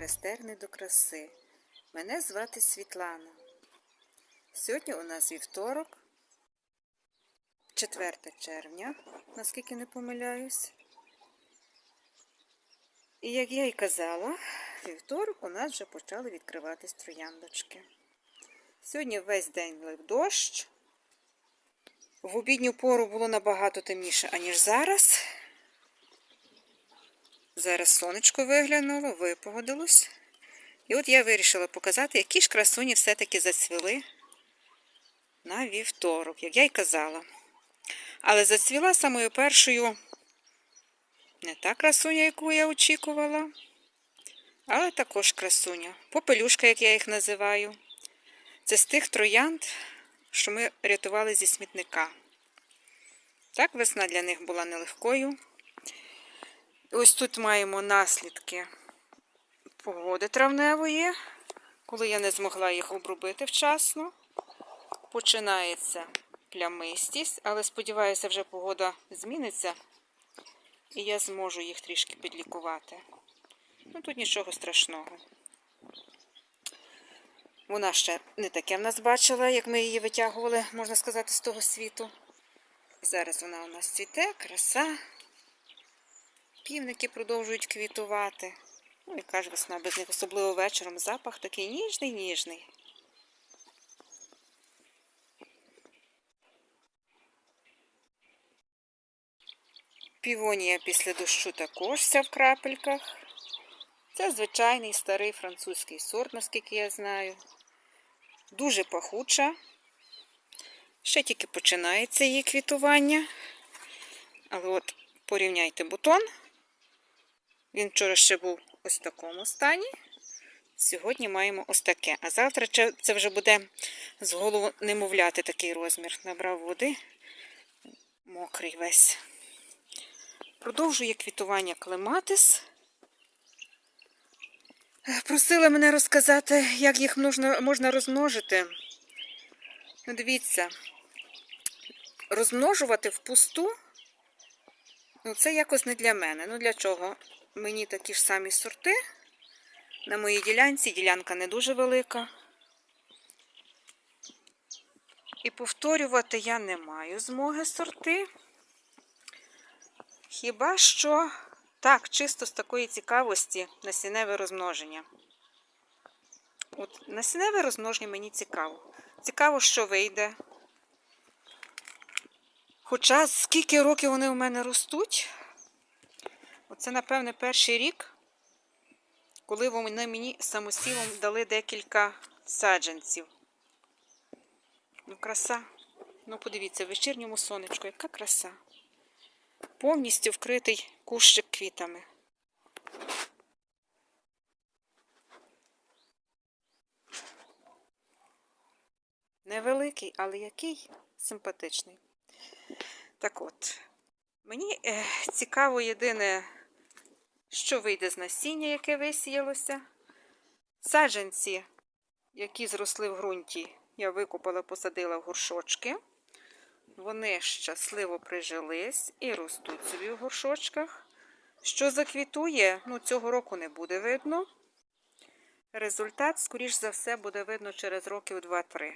каналі до краси. Мене звати Світлана. Сьогодні у нас вівторок, 4 червня, наскільки не помиляюсь. І як я й казала, вівторок у нас вже почали відкриватись трояндочки. Сьогодні весь день лив дощ. В обідню пору було набагато темніше, аніж зараз. Зараз сонечко виглянуло, випогодилось. І от я вирішила показати, які ж красуні все-таки зацвіли на вівторок, як я й казала. Але зацвіла самою першою не та красуня, яку я очікувала, але також красуня. Попелюшка, як я їх називаю. Це з тих троянд, що ми рятували зі смітника. Так, весна для них була нелегкою. Ось тут маємо наслідки погоди травневої, коли я не змогла їх обробити вчасно. Починається плямистість, але сподіваюся, вже погода зміниться і я зможу їх трішки підлікувати. Ну тут нічого страшного. Вона ще не таке в нас бачила, як ми її витягували, можна сказати, з того світу. Зараз вона у нас цвіте, краса. Півники продовжують квітувати. Ну, яка ж весна без них, особливо вечором. Запах такий ніжний, ніжний. Півонія після дощу також вся в крапельках. Це звичайний старий французький сорт, наскільки я знаю. Дуже пахуча. Ще тільки починається її квітування. Але от порівняйте бутон. Він вчора ще був ось в такому стані. Сьогодні маємо ось таке. А завтра це вже буде з голову немовляти такий розмір. Набрав води, мокрий весь. Продовжує квітування клематис. Просили мене розказати, як їх можна, можна розмножити. Ну, дивіться, розмножувати впусту, ну, це якось не для мене. Ну, для чого? Мені такі ж самі сорти. На моїй ділянці ділянка не дуже велика. І повторювати я не маю змоги сорти. Хіба що так, чисто з такої цікавості насінневе розмноження. От насінневе розмноження мені цікаво. Цікаво, що вийде. Хоча скільки років вони у мене ростуть, оце, напевне, перший рік, коли вони мені самосілом дали декілька саджанців. Ну, краса. Ну, подивіться, в вечірньому сонечку, яка краса повністю вкритий кущик квітами. Невеликий, але який симпатичний. Так от, мені е, цікаво єдине, що вийде з насіння, яке висіялося. Саджанці, які зросли в ґрунті, я викопала, посадила в горшочки. Вони щасливо прижились і ростуть собі в горшочках. Що заквітує, ну, цього року не буде видно. Результат, скоріш за все, буде видно через років 2-3.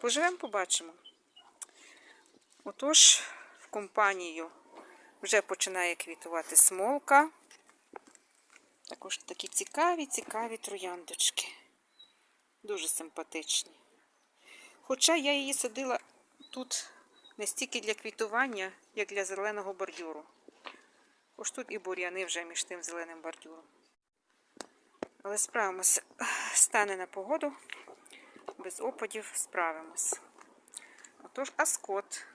Поживемо, побачимо. Отож, в компанію вже починає квітувати смолка. Також такі цікаві, цікаві трояндочки. Дуже симпатичні. Хоча я її садила тут не стільки для квітування, як для зеленого бордюру. Ось тут і бур'яни вже між тим зеленим бордюром. Але справимося, стане на погоду, без опадів справимось. Отож, аскот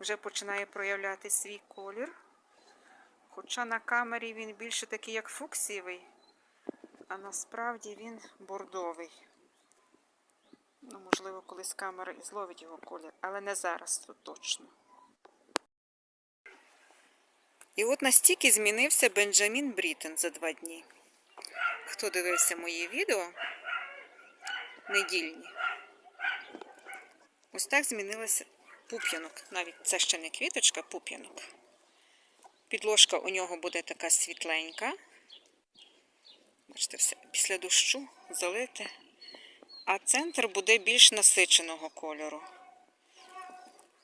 вже починає проявляти свій колір. Хоча на камері він більше такий, як фуксієвий, а насправді він бордовий. Ну, можливо, колись камера і зловить його колір, але не зараз тут точно. І от настільки змінився Бенджамін Брітен за два дні. Хто дивився мої відео недільні? Ось так змінилося пуп'янок. Навіть це ще не квіточка, пуп'янок. Підложка у нього буде така світленька. Бачите, все після дощу залите. А центр буде більш насиченого кольору.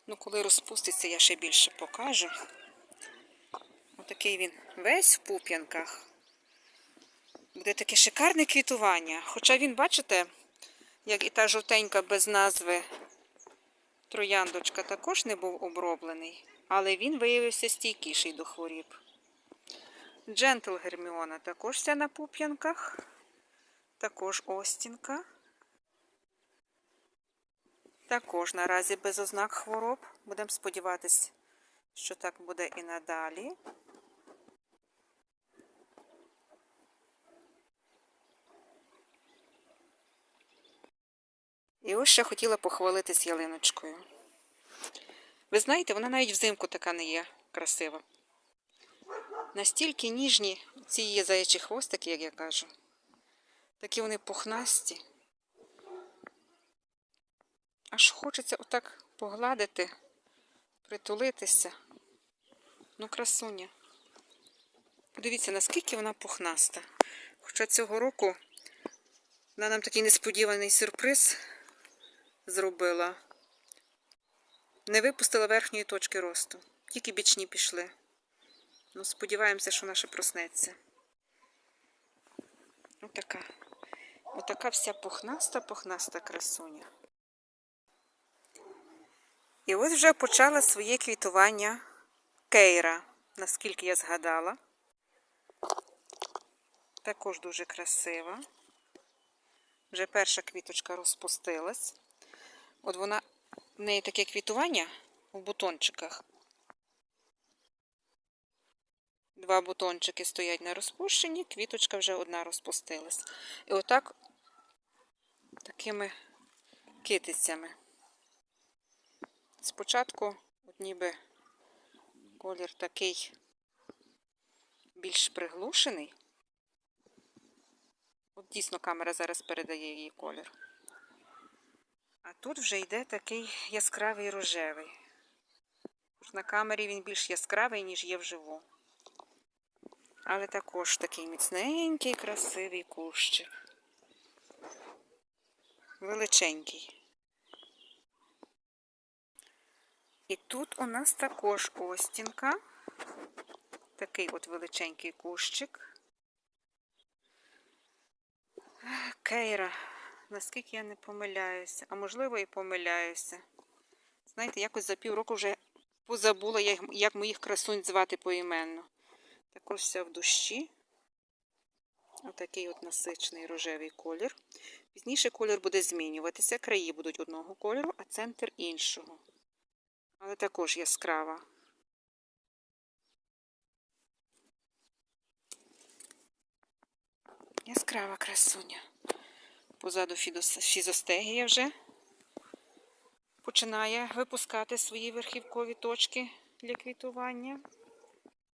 Ну, коли розпуститься, я ще більше покажу. Отакий він весь в пуп'янках. Буде таке шикарне квітування. Хоча він, бачите, як і та жовтенька без назви трояндочка також не був оброблений, але він виявився стійкіший до хворіб. Джентл Герміона також вся на пуп'янках. Також Остінка. Також наразі без ознак хвороб. Будемо сподіватися, що так буде і надалі. І ось ще хотіла похвалитись ялиночкою. Ви знаєте, вона навіть взимку така не є красива. Настільки ніжні ці її заячі хвостики, як я кажу. Такі вони пухнасті. Аж хочеться отак погладити, притулитися. Ну, красуня. Подивіться, наскільки вона пухнаста. Хоча цього року вона нам такий несподіваний сюрприз зробила. Не випустила верхньої точки росту. Тільки бічні пішли. Ну, сподіваємося, що наша проснеться. Отака. Отака вся пухнаста, пухнаста красуня. І ось вже почала своє квітування кейра, наскільки я згадала. Також дуже красива. Вже перша квіточка розпустилась. От вона, в неї таке квітування в бутончиках. Два бутончики стоять на розпущенні, квіточка вже одна розпустилась. І отак такими китицями. Спочатку, от ніби колір такий більш приглушений. От дійсно камера зараз передає її колір. А тут вже йде такий яскравий рожевий. На камері він більш яскравий, ніж є вживу. Але також такий міцненький, красивий кущик. Величенький. І тут у нас також остінка. Такий от величенький кущик. Кейра, наскільки я не помиляюся, а можливо і помиляюся. Знаєте, якось за півроку вже позабула, як, моїх красунь звати поіменно. Також вся в дощі. Отакий от насичений рожевий колір. Пізніше колір буде змінюватися. Краї будуть одного кольору, а центр іншого. Але також яскрава. Яскрава красуня. Позаду фізостегія вже починає випускати свої верхівкові точки для квітування.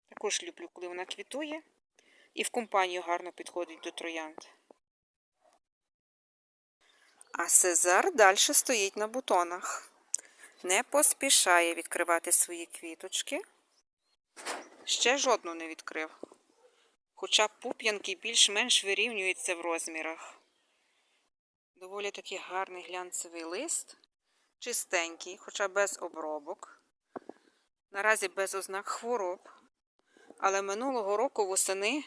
Також люблю, коли вона квітує. І в компанію гарно підходить до троянд. А Сезар далі стоїть на бутонах. Не поспішає відкривати свої квіточки. Ще жодну не відкрив. Хоча пуп'янки більш-менш вирівнюються в розмірах. Доволі такий гарний глянцевий лист. Чистенький, хоча без обробок. Наразі без ознак хвороб. Але минулого року восени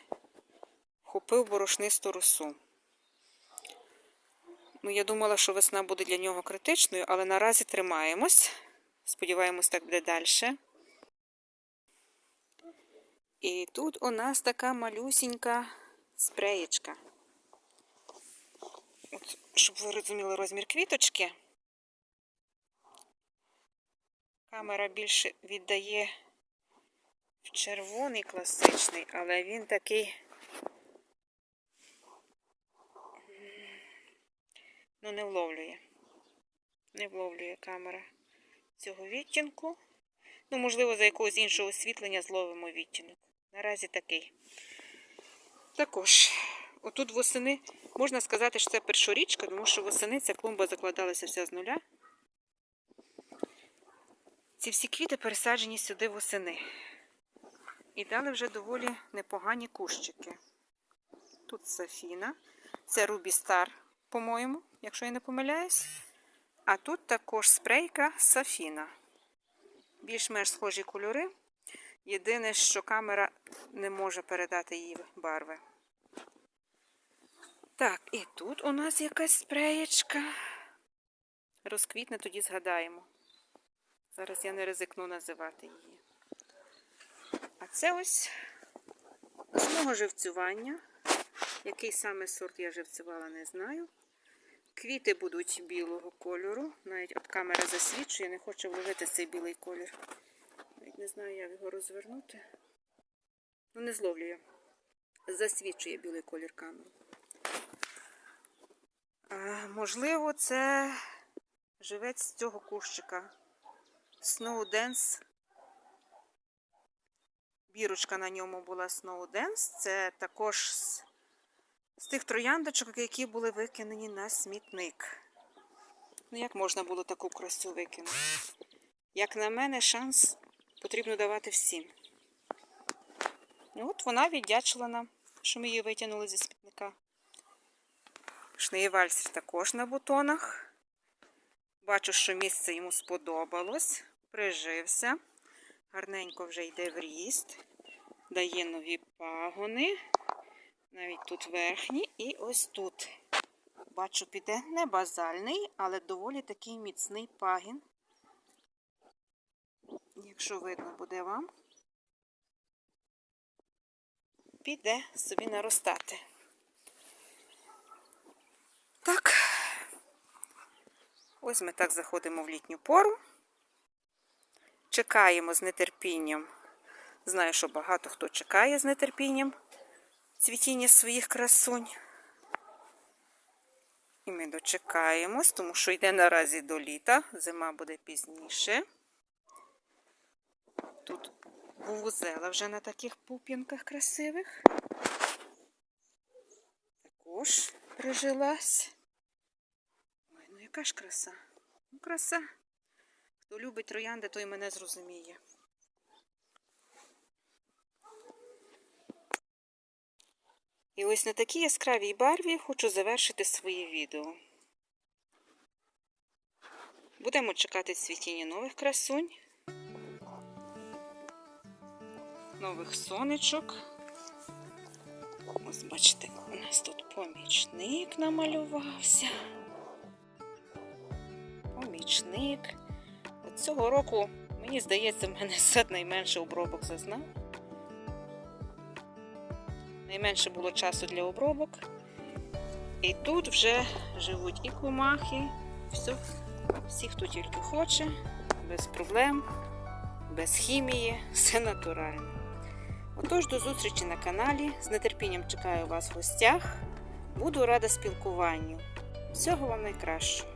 купив борошнисту росу. Ну, я думала, що весна буде для нього критичною, але наразі тримаємось. Сподіваємось, так буде далі. І тут у нас така малюсінька спреєчка. Щоб ви розуміли розмір квіточки. Камера більше віддає в червоний класичний, але він такий. Ну, не вловлює. Не вловлює камера цього відтінку. Ну, можливо, за якогось іншого освітлення зловимо відтінок. Наразі такий. Також, отут восени, можна сказати, що це першорічка, тому що восени ця клумба закладалася вся з нуля. Ці всі квіти пересаджені сюди восени. і дали вже доволі непогані кущики. Тут Сафіна, це Рубі Стар, по-моєму, якщо я не помиляюсь. А тут також спрейка Сафіна. Більш-менш схожі кольори. Єдине, що камера не може передати її барви. Так, і тут у нас якась спреєчка. Розквітне, тоді згадаємо. Зараз я не ризикну називати її. А це ось з мого живцювання. Який саме сорт я живцювала, не знаю. Квіти будуть білого кольору. Навіть от камера засвічує, не хоче вловити цей білий колір. Навіть не знаю, як його розвернути. Ну, не зловлю я. Засвічує білий колір камеру. Можливо, це живець цього кущика. Dance. Бірочка на ньому була Dance. Це також з, з тих трояндочок, які були викинені на смітник. Ну, як можна було таку красу викинути? Як на мене, шанс потрібно давати всім. Ну, от вона віддячила нам, що ми її витягнули зі смітника. Шнеєвальцер також на бутонах. Бачу, що місце йому сподобалось. Прижився. Гарненько вже йде в ріст. Дає нові пагони. Навіть тут верхні і ось тут. Бачу, піде не базальний, але доволі такий міцний пагін. Якщо видно буде вам, піде собі наростати. Так, ось ми так заходимо в літню пору. Чекаємо з нетерпінням. Знаю, що багато хто чекає з нетерпінням цвітіння своїх красунь. І ми дочекаємось, тому що йде наразі до літа, зима буде пізніше. Тут вузела вже на таких пуп'янках красивих. Також прижилась. Яка ж краса. Ну, краса. Хто любить троянди, той мене зрозуміє. І ось на такій яскравій барві хочу завершити своє відео. Будемо чекати цвітіння нових красунь, нових сонечок. Ось, бачите, у нас тут помічник намалювався. Помічник. От цього року, мені здається, в мене сад найменше обробок зазнав. Найменше було часу для обробок. І тут вже живуть і комахи, все, всі, хто тільки хоче, без проблем, без хімії, все натурально. Отож, до зустрічі на каналі. З нетерпінням чекаю вас в гостях. Буду рада спілкуванню. Всього вам найкращого!